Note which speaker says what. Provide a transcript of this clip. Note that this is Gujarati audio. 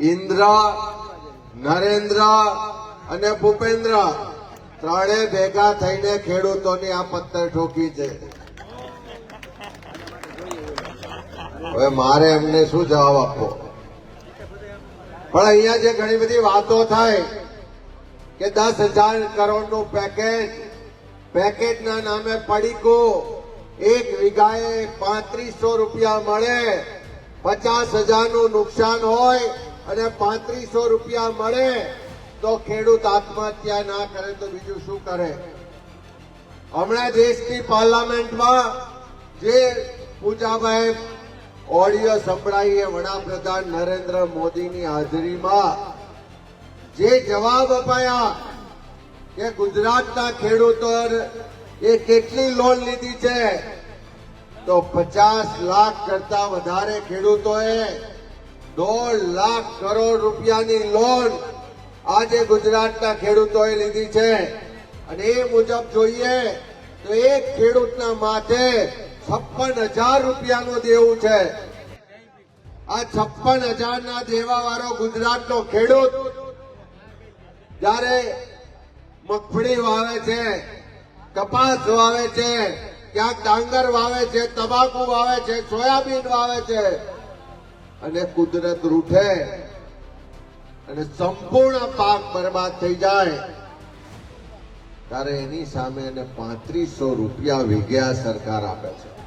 Speaker 1: ઇન્દ્ર, નરેન્દ્ર અને ભૂપેન્દ્ર ત્રણે ભેગા થઈને ખેડૂતોની આ પત્તર ઠોકી છે. હવે મારે એમને શું જવાબ આપવો? પણ અહીંયા જે ઘણી બધી વાતો થાય કે દસ હજાર કરોડનું પેકેજ, પેકેજના નામે પડીકો, એક વીઘાએ પાંત્રીસો રૂપિયા મળે, પચાસ હજારનું નુકસાન હોય અને પાંત્રીસો રૂપિયા મળે તો ખેડૂત આત્મહત્યા ના કરે તો બીજું શું કરે? હમણાં દેશની પાર્લામેન્ટમાં જે પૂજાભાઈ ઓડિયો સંભળાઈએ વડાપ્રધાન નરેન્દ્ર મોદીની હાજરીમાં, જે જવાબ અપાયા કે ગુજરાતના ખેડૂતો એ કેટલી લોન લીધી છે? તો પચાસ લાખ કરતા વધારે ખેડૂતોએ દોઢ લાખ કરોડ રૂપિયાની લોન આજે ગુજરાતના ખેડૂતોએ લીધી છે. અને એ મુજબ જોઈએ તો એક ખેડૂતના માથે છપ્પન હજાર રૂપિયાનું દેવું છે. આ છપ્પન હજારના દેવા વાળો ગુજરાતનો ખેડૂત જ્યારે મગફળી વાવે છે, કપાસ વાવે છે, ક્યાંક ડાંગર વાવે છે તમાકુ વાવે છે, સોયાબીન વાવે છે અને કુદરત રૂઠે અને સંપૂર્ણ પાક બરબાદ થઈ જાય, ત્યારે એની સામે એને પાંત્રીસો રૂપિયા વીઘ્યા સરકાર આપે છે.